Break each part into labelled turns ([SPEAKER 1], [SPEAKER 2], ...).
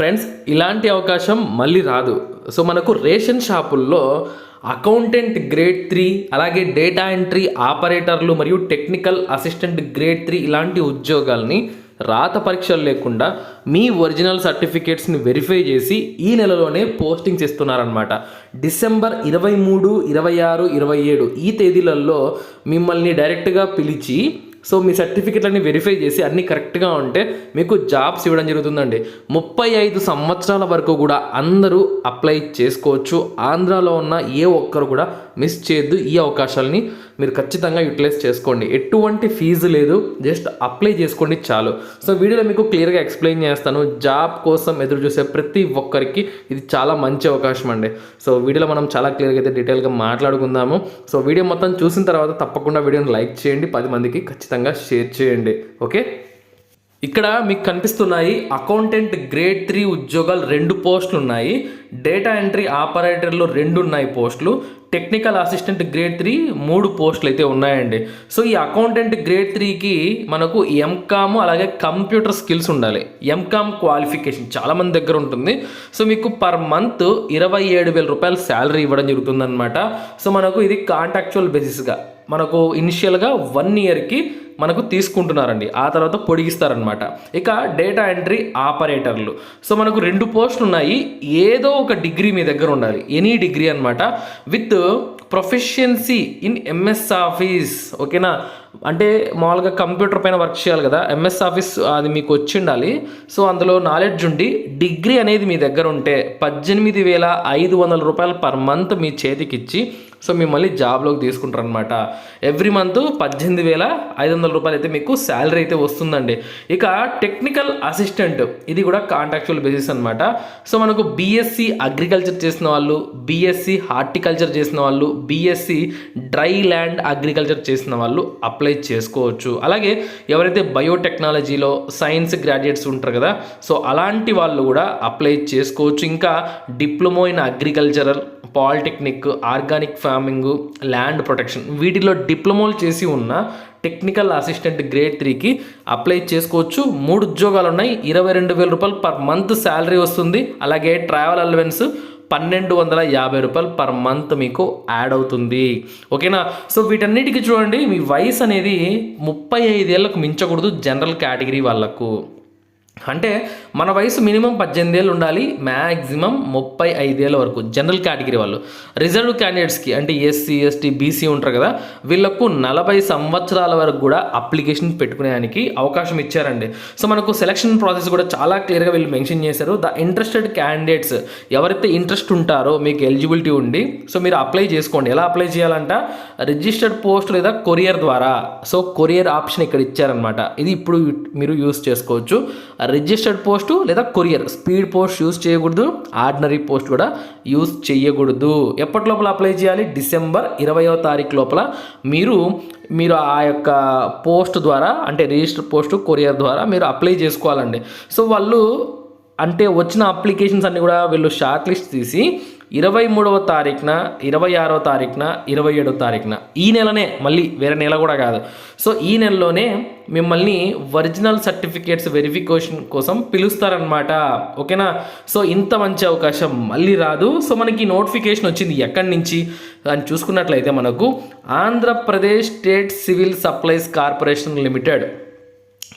[SPEAKER 1] Friends ఇలాంటి అవకాశం మళ్ళీ రాదు. సో మనకు రేషన్ షాపుల్లో అకౌంటెంట్ గ్రేడ్ త్రీ అలాగే డేటా ఎంట్రీ ఆపరేటర్లు మరియు టెక్నికల్ అసిస్టెంట్ గ్రేడ్ త్రీ ఇలాంటి ఉద్యోగాల్ని రాత పరీక్షలు లేకుండా మీ ఒరిజినల్ సర్టిఫికేట్స్ని వెరిఫై చేసి ఈ నెలలోనే పోస్టింగ్స్ ఇస్తున్నారనమాట డిసెంబర్ ఇరవై మూడు ఇరవై ఆరు ఇరవై ఏడు ఈ తేదీలలో మిమ్మల్ని డైరెక్ట్గా పిలిచి సో మీ సర్టిఫికెట్లన్నీ వెరిఫై చేసి అన్నీ కరెక్ట్గా ఉంటే మీకు జాబ్స్ ఇవ్వడం జరుగుతుందండి. ముప్పై ఐదు సంవత్సరాల వరకు కూడా అందరూ అప్లై చేసుకోవచ్చు. ఆంధ్రాలో ఉన్న ఏ ఒక్కరు కూడా మిస్ చేయొద్దు. ఈ అవకాశాలని మీరు ఖచ్చితంగా యూటిలైజ్ చేసుకోండి. ఎటువంటి ఫీజు లేదు. జస్ట్ అప్లై చేసుకోండి చాలు. సో వీడియోలో మీకు క్లియర్గా ఎక్స్ప్లెయిన్ చేస్తాను. జాబ్ కోసం ఎదురు చూసే ప్రతి ఒక్కరికి ఇది చాలా మంచి అవకాశం అండి. సో వీడియోలో మనం చాలా క్లియర్గా అయితే డీటెయిల్గా మాట్లాడుకుందాము. సో వీడియో మొత్తం చూసిన తర్వాత తప్పకుండా వీడియోని లైక్ చేయండి. పది మందికి ఖచ్చితంగా షేర్ చేయండి. ఓకే ఇక్కడ మీకు కనిపిస్తున్నాయి అకౌంటెంట్ గ్రేడ్ త్రీ ఉద్యోగాలు రెండు పోస్టులు ఉన్నాయి. డేటా ఎంట్రీ ఆపరేటర్లు రెండు ఉన్నాయి పోస్టులు. టెక్నికల్ అసిస్టెంట్ గ్రేడ్ త్రీ మూడు పోస్టులు అయితే ఉన్నాయండి. సో ఈ అకౌంటెంట్ గ్రేడ్ త్రీకి మనకు ఎంకామ్ అలాగే కంప్యూటర్ స్కిల్స్ ఉండాలి. ఎంకామ్ క్వాలిఫికేషన్ చాలా మంది దగ్గర ఉంటుంది. సో మీకు పర్ మంత్ ఇరవై ఏడు వేల రూపాయల శాలరీ ఇవ్వడం జరుగుతుందన్నమాట. సో మనకు ఇది కాంట్రాక్చువల్ బేసిస్గా. మనకు ఇనిషియల్గా వన్ ఇయర్కి మనకు తీసుకుంటున్నారండి. ఆ తర్వాత పొడిగిస్తారనమాట ఇక డేటా ఎంట్రీ ఆపరేటర్లు సో మనకు రెండు పోస్టులు ఉన్నాయి. ఏదో ఒక డిగ్రీ మీ దగ్గర ఉండాలి. ఎనీ డిగ్రీ అనమాట with proficiency in MS office ఓకేనా అంటే మామూలుగా కంప్యూటర్ పైన వర్క్ చేయాలి కదా. ఎంఎస్ ఆఫీస్ అది మీకు వచ్చి ఉండాలి సో అందులో నాలెడ్జ్ ఉండి డిగ్రీ అనేది మీ దగ్గర ఉంటే పద్దెనిమిది వేల ఐదు వందల రూపాయలు పర్ మంత్ మీ చేతికిచ్చి సో మిమ్మల్ని జాబ్లోకి తీసుకుంటారు అనమాట ఎవ్రీ మంత్ పద్దెనిమిది వేల ఐదు వందల రూపాయలు అయితే మీకు శాలరీ అయితే వస్తుందండి. ఇక టెక్నికల్ అసిస్టెంట్ ఇది కూడా కాంట్రాక్చువల్ బేసిస్ అనమాట సో మనకు బీఎస్సీ అగ్రికల్చర్ చేసిన వాళ్ళు బీఎస్సీ హార్టికల్చర్ చేసిన వాళ్ళు బీఎస్సీ డ్రై ల్యాండ్ అగ్రికల్చర్ చేసిన వాళ్ళు అప్లై చేసుకోవచ్చు. అలాగే ఎవరైతే బయోటెక్నాలజీలో సైన్స్ గ్రాడ్యుయేట్స్ ఉంటారు కదా సో అలాంటి వాళ్ళు కూడా అప్లై చేసుకోవచ్చు. ఇంకా diploma in agricultural polytechnic organic farming land protection వీటిలో డిప్లొమోలు చేసి ఉన్న టెక్నికల్ అసిస్టెంట్ గ్రేడ్ త్రీకి అప్లై చేసుకోవచ్చు. మూడు ఉద్యోగాలు ఉన్నాయి. ఇరవై రెండు వేల రూపాయలు పర్ మంత్ శాలరీ వస్తుంది. అలాగే ట్రావెల్ అలవెన్స్ పన్నెండు వందల యాభై రూపాయలు పర్ మంత్ మీకు యాడ్ అవుతుంది. ఓకేనా? సో వీటన్నిటికీ చూడండి మీ వయసు అనేది ముప్పై ఐదేళ్ళకు మించకూడదు జనరల్ కేటగిరీ వాళ్ళకు. అంటే మన వయసు మినిమం పద్దెనిమిది ఏళ్ళు ఉండాలి మ్యాక్సిమం ముప్పై ఐదేళ్ళ వరకు జనరల్ కేటగిరీ వాళ్ళు. రిజర్వ్ క్యాండిడేట్స్కి అంటే ఎస్సీ ఎస్టీ బీసీ ఉంటారు కదా వీళ్ళకు నలభై సంవత్సరాల వరకు కూడా అప్లికేషన్ పెట్టుకునేదానికి అవకాశం ఇచ్చారండి. సో మనకు సెలక్షన్ ప్రాసెస్ కూడా చాలా క్లియర్గా వీళ్ళు మెన్షన్ చేశారు. ద ఇంట్రెస్టెడ్ క్యాండిడేట్స్ ఎవరైతే ఇంట్రెస్ట్ ఉంటారో మీకు ఎలిజిబిలిటీ ఉండి సో మీరు అప్లై చేసుకోండి. ఎలా అప్లై చేయాలంట? రిజిస్టర్డ్ పోస్ట్ లేదా కొరియర్ ద్వారా. సో కొరియర్ ఆప్షన్ ఇక్కడ ఇచ్చారనమాట ఇది ఇప్పుడు మీరు యూస్ చేసుకోవచ్చు. రిజిస్టర్డ్ పోస్టు లేదా కొరియర్ స్పీడ్ పోస్ట్ యూస్ చేయకూడదు. ఆర్డినరీ పోస్ట్ కూడా యూస్ చేయకూడదు ఎప్పటి లోపల అప్లై చేయాలి? డిసెంబర్ ఇరవయో తారీఖు లోపల. మీరు మీరు ఆ యొక్క పోస్ట్ ద్వారా అంటే రిజిస్టర్ పోస్ట్ కొరియర్ ద్వారా మీరు అప్లై చేసుకోవాలండి. సో వాళ్ళు అంటే వచ్చిన అప్లికేషన్స్ అన్నీ కూడా వీళ్ళు షార్ట్ లిస్ట్ తీసి ఇరవై మూడవ తారీఖున ఇరవై ఆరో తారీఖున ఇరవై ఏడవ తారీఖున. ఈ నెలనే మళ్ళీ వేరే నెల కూడా కాదు. సో ఈ నెలలోనే మిమ్మల్ని ఒరిజినల్ సర్టిఫికేట్స్ వెరిఫికేషన్ కోసం పిలుస్తారనమాట ఓకేనా? సో ఇంత మంచి అవకాశం మళ్ళీ రాదు. సో మనకి నోటిఫికేషన్ వచ్చింది ఎక్కడి నుంచి? అని చూసుకున్నట్లయితే మనకు Andhra Pradesh state civil supplies corporation limited.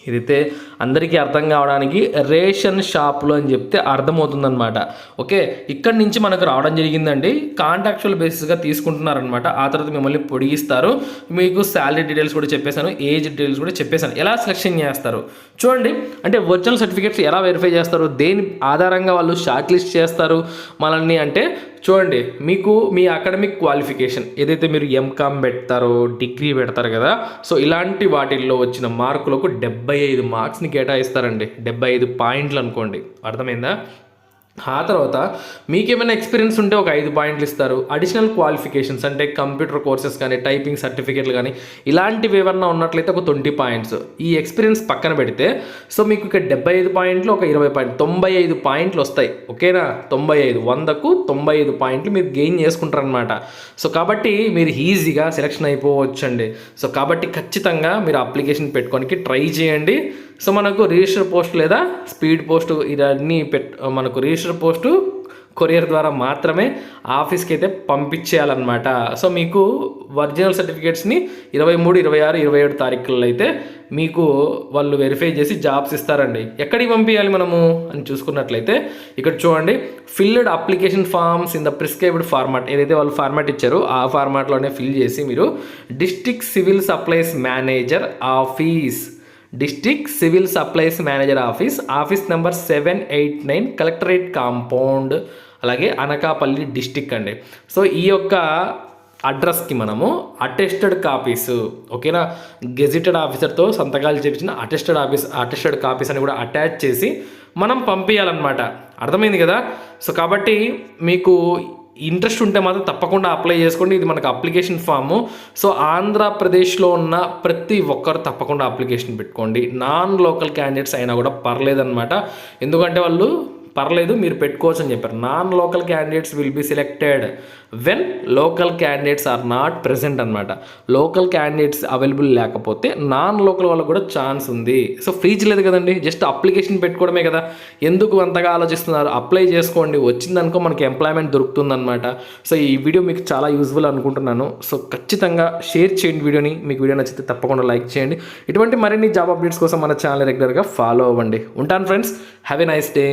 [SPEAKER 1] ఇదైతే అందరికీ అర్థం కావడానికి రేషన్ షాపులు అని చెప్తే అర్థమవుతుందనమాట ఓకే? ఇక్కడి నుంచి మనకు రావడం జరిగిందండి. కాంట్రాక్చువల్ బేసిస్గా తీసుకుంటున్నారనమాట ఆ తర్వాత మిమ్మల్ని పొడిగిస్తారు. మీకు శాలరీ డీటెయిల్స్ కూడా చెప్పేశాను. ఏజ్ డీటెయిల్స్ కూడా చెప్పేశాను. ఎలా సెలెక్షన్ చేస్తారు? చూడండి. అంటే ఒరిజినల్ సర్టిఫికేట్స్ ఎలా వెరిఫై చేస్తారు? దేని ఆధారంగా వాళ్ళు షార్ట్ లిస్ట్ చేస్తారు? మనల్ని అంటే చూడండి. మీకు మీ అకాడమిక్ క్వాలిఫికేషన్ ఏదైతే మీరు ఎంకామ్ పెడతారో డిగ్రీ పెడతారు కదా. సో ఇలాంటి వాటిల్లో వచ్చిన మార్కులకు డెబ్బై ఐదు మార్క్స్ని కేటాయిస్తారండి. డెబ్బై ఐదు పాయింట్లు అనుకోండి. అర్థమైందా? ఆ తర్వాత మీకేమైనా ఎక్స్పీరియన్స్ ఉంటే ఒక ఐదు పాయింట్లు ఇస్తారు. అడిషనల్ క్వాలిఫికేషన్స్ అంటే కంప్యూటర్ కోర్సెస్ కానీ టైపింగ్ సర్టిఫికేట్లు కానీ ఇలాంటివి ఏమన్నా ఉన్నట్లయితే ఒక ట్వంటీ పాయింట్స్. ఈ ఎక్స్పీరియన్స్ పక్కన పెడితే సో మీకు ఇక్కడ డెబ్బై ఐదు పాయింట్లు ఒక ఇరవై పాయింట్ తొంభై ఐదు పాయింట్లు వస్తాయి. ఓకేనా? తొంభై ఐదు వందకు తొంభై ఐదు పాయింట్లు మీరు గెయిన్ చేసుకుంటారనమాట సో కాబట్టి మీరు ఈజీగా సెలెక్షన్ అయిపోవచ్చండి. సో కాబట్టి ఖచ్చితంగా మీరు అప్లికేషన్ పెట్టుకోనికి ట్రై చేయండి. సో మనకు రిజిస్టర్ పోస్ట్ లేదా స్పీడ్ పోస్ట్ ఇవన్నీ పెట్ మనకు రిజిస్టర్ పోస్టు కొరియర్ ద్వారా మాత్రమే ఆఫీస్కి అయితే పంపించేయాలన్నమాట. సో మీకు ఒరిజినల్ సర్టిఫికేట్స్ని ఇరవై మూడు ఇరవై ఆరు ఇరవై ఏడు తారీఖుల్లో అయితే మీకు వాళ్ళు వెరిఫై చేసి జాబ్స్ ఇస్తారండి. ఎక్కడికి పంపించాలి మనము అని చూసుకున్నట్లయితే ఇక్కడ చూడండి. Filled application forms in the prescribed format ఏదైతే వాళ్ళు ఫార్మాట్ ఇచ్చారో ఆ ఫార్మాట్లోనే ఫిల్ చేసి మీరు district civil supplies manager office district civil supplies manager office office number seven eight nine collectorate compound అలాగే అనకాపల్లి డిస్టిక్ అండి. సో ఈ యొక్క అడ్రస్కి మనము అటెస్టెడ్ కాపీస్ ఓకేనా? గెజిటెడ్ ఆఫీసర్తో సంతకాలు చేపించిన అటెస్టెడ్ ఆఫీస్ అటెస్టెడ్ కాపీస్ అని కూడా అటాచ్ చేసి మనం పంపించాలన్నమాట అర్థమైంది కదా? సో కాబట్టి మీకు ఇంట్రెస్ట్ ఉంటే మాత్రం తప్పకుండా అప్లై చేసుకోండి. ఇది మనకు అప్లికేషన్ ఫాము. సో ఆంధ్రప్రదేశ్లో ఉన్న ప్రతి ఒక్కరు తప్పకుండా అప్లికేషన్ పెట్టుకోండి. నాన్ లోకల్ క్యాండిడేట్స్ అయినా కూడా పర్లేదన్నమాట. ఎందుకంటే వాళ్ళు పర్లేదు మీరు పెట్టుకోవచ్చు అని చెప్పారు. Non local candidates will be selected when local candidates are not present అనమాట లోకల్ క్యాండిడేట్స్ అవైలబుల్ లేకపోతే నాన్ లోకల్ వాళ్ళకు కూడా ఛాన్స్ ఉంది. సో ఫీజు లేదు కదండి. జస్ట్ అప్లికేషన్ పెట్టుకోవడమే కదా. ఎందుకు అంతగా ఆలోచిస్తున్నారు? అప్లై చేసుకోండి. వచ్చిందనుకో మనకి ఎంప్లాయ్మెంట్ దొరుకుతుందనమాట సో ఈ వీడియో మీకు చాలా యూజ్ఫుల్ అనుకుంటున్నాను. సో ఖచ్చితంగా షేర్ చేయండి వీడియోని. మీకు వీడియో నచ్చితే తప్పకుండా లైక్ చేయండి. ఇటువంటి మరిన్ని జాబ్ అప్డేట్స్ కోసం మన ఛానల్ రెగ్యులర్గా ఫాలో అవ్వండి. ఉంటాను friends have a nice day